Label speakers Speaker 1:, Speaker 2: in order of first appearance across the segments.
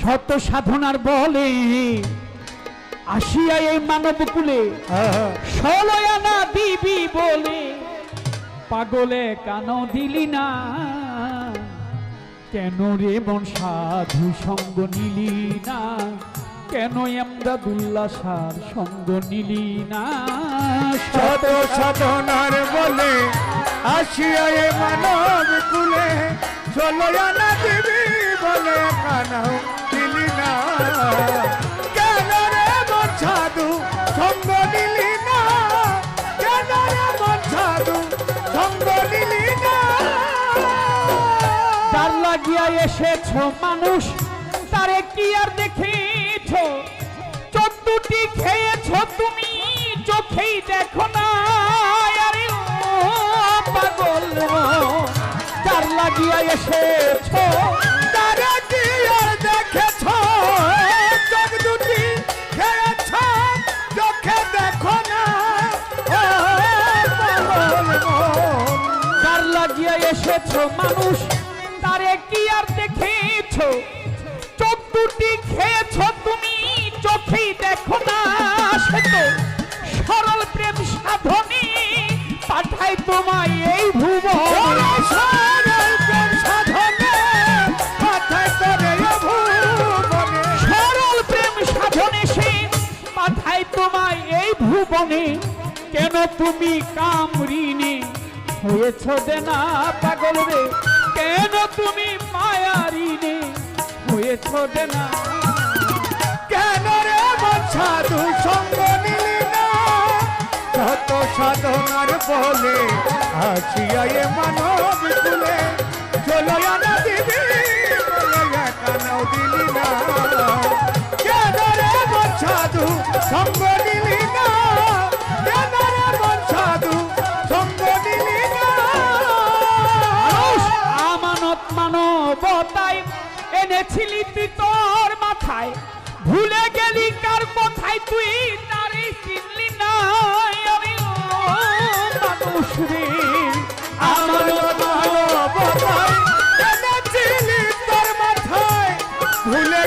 Speaker 1: শত সাধনার বলে আসিয়া এই মানব কুলে ষোলয়ানা দিবি বলে। পাগলে কান দিলি না। কেন রে মন সাধু সঙ্গ নিলি না? কেন এমদাদুল্লাহ সার সঙ্গ নিলি না?
Speaker 2: শত সাধনার বলে আসিয়া এ মানব কুলে চলো আনা দিবি বলে কানাও
Speaker 1: এসেছ মানুষ? তারে কি আর দেখেছ? চোদ্দটি খেয়েছ তুমি, চোখেই দেখো না। আরে পাগল তার লাগিয়া এসেছ,
Speaker 2: তারা দেখেছ
Speaker 1: চোদ্দটি খেয়েছ তুমি চোখেই দেখো না সে তো। সরল প্রেম সাধনে পাঠাই তোমায় এই ভুবন।
Speaker 2: সরল প্রেম সাধনে মাথায় করে ভুবনে।
Speaker 1: সরল প্রেম সাধনে সে পাঠাই তোমায় এই ভুবনে। কেন তুমি কামরিনে? হয়েছ দেনা পাগল রে। কেন তুমি মায়ারিনে? হয়েছ না।
Speaker 2: কেন রে সাধু সঙ্গ নিলি না? যত সাধনার বলে আসিয়া মানব তুলে চলে আনা দিবি, বলে একানাও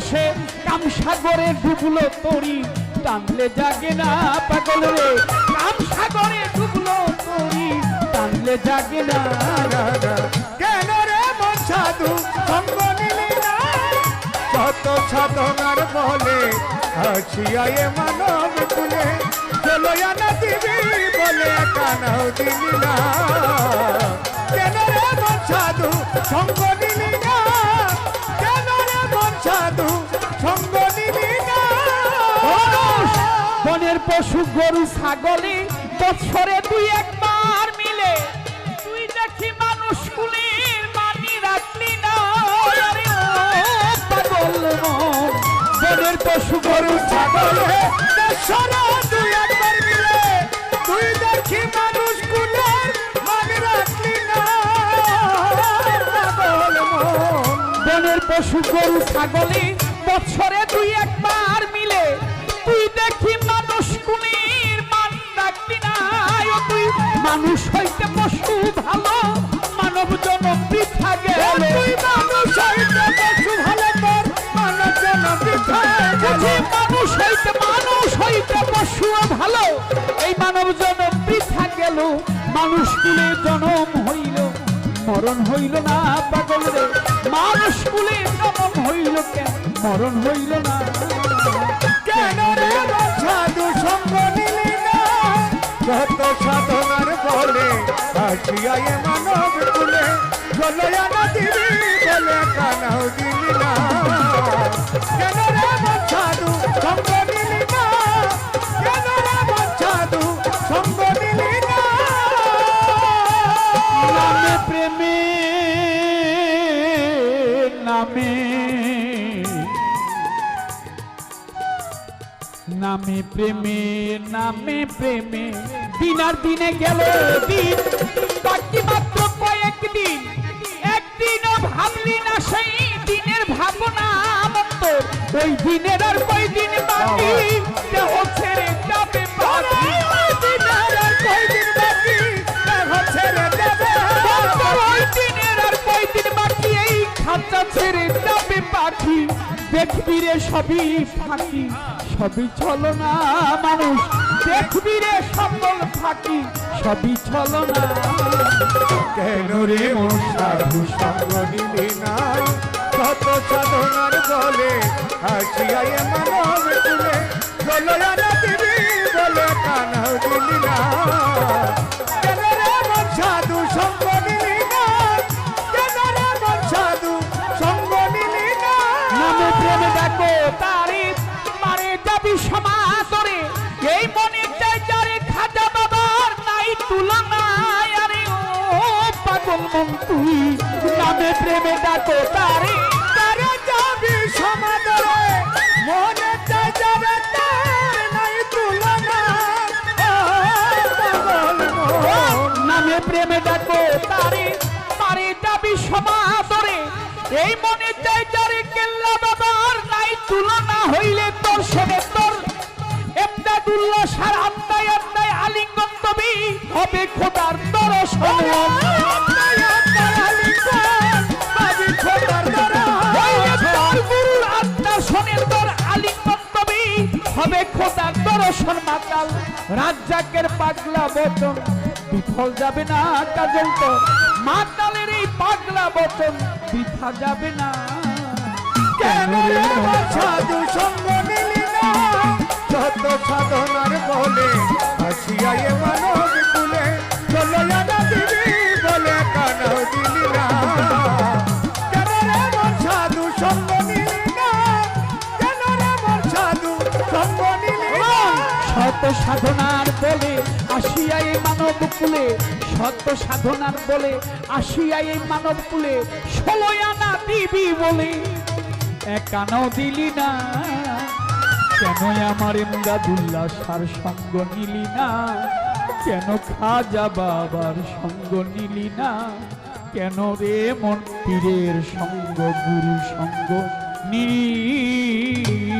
Speaker 1: পরিশেষে কামসাগরে ডুবলো তরি। টানলে জাগে না পাগল রে। কামসাগরে ডুবলো তরি। টানলে জাগে না
Speaker 2: কেন রে মন সাধু সঙ্গ নিলি না? যত সাধনার বলে আসিয়া এ মানব কুলে চলো আনা দিবি বলে কানাও দিলি না। কেন রে মন সাধু সঙ্গ নিলি
Speaker 1: বনের পশু, গরু, ছাগলে, বছরে দুই একবার মিলে। তুই দেখি মানুষ কুলের মানি রাখলি না। বনের পশু, গরু, ছাগলে
Speaker 2: সারা দুই একবার মিলে। তুই দেখি মানুষ কুলের মানে রাখলি না।
Speaker 1: বনের পশু, গরু, ছাগলে বছরে দুই একবার মানুষ হইতে পশু ভালো মানব জনম বৃথা গেল।
Speaker 2: তুই মানুষ হইতে পশু ভালো তোর মানব জন বৃথা
Speaker 1: মানুষ হইতে মানুষ হইতে পশু ভালো এই মানব জনম বৃথা গেল। মানুষ কুলে জনম হইল মরণ হইল না পাগল রে। মানুষ কুলে জনম হইল কেন মরণ হইল না।
Speaker 2: কেন রে সাধু সঙ্গ নিলি না? যত আসিয়া এ মানব কুলে জলয়া নদী বলে কানাও
Speaker 1: নামে প্রেমে নামে প্রেমে। দিন আর দিনে গেল দিন বাকি মাত্র কয়েকদিন। একদিনও ভাবলি না সেই দিনের ভাবনা মত ওই দিনের আর কয়দিন বাকি দেহ ছেড়ে দেখবি রে সবই ফাঁকি, সবই চলো না মানুষ। দেখবি রে সকল ফাঁকি, সবই চলো না
Speaker 2: কেন রে মন কত সাধনার বলে হাসিয়ায় মানব তুলে চলো না দিবি, বলে দিলি না।
Speaker 1: তুই নামে প্রেমে দেখো তারে।
Speaker 2: তারে যাবি সমাদরে, মনে যাবে তার নাই তুলনা।
Speaker 1: নামে প্রেমে ডাকো তারে যাবি সমাদরে। এই মনে চাই যারে কেল্লা বাবার নাই তুলনা হইলে তোর সঙ্গে তোর। এমদাদুল্লাহ সার আত্মায় আত্মায় আলিঙ্গন তবে হবে খোদার দর্শন মাতাল, রাজ্জাকের পাগলা বচন। বিফল যাবে না কাজল তো মাতালের এই পাগলা বচন। বিফা যাবে না।
Speaker 2: কেন সাধু সঙ্গ মিলি না? যত সাধনার বলে
Speaker 1: আসিয়া এ কুলে কুলে শত সাধনার বলে আসিয়া এই মানব কুলে ষোলো আনা দিবি বলে। একানো দিলি না কেন আমার ইমদাদুল্লাহ সার সঙ্গ নিলি না? কেন খাজা বাবার সঙ্গ নিলি না? কেন রে মন সঙ্গ গুরু সঙ্গ নিলি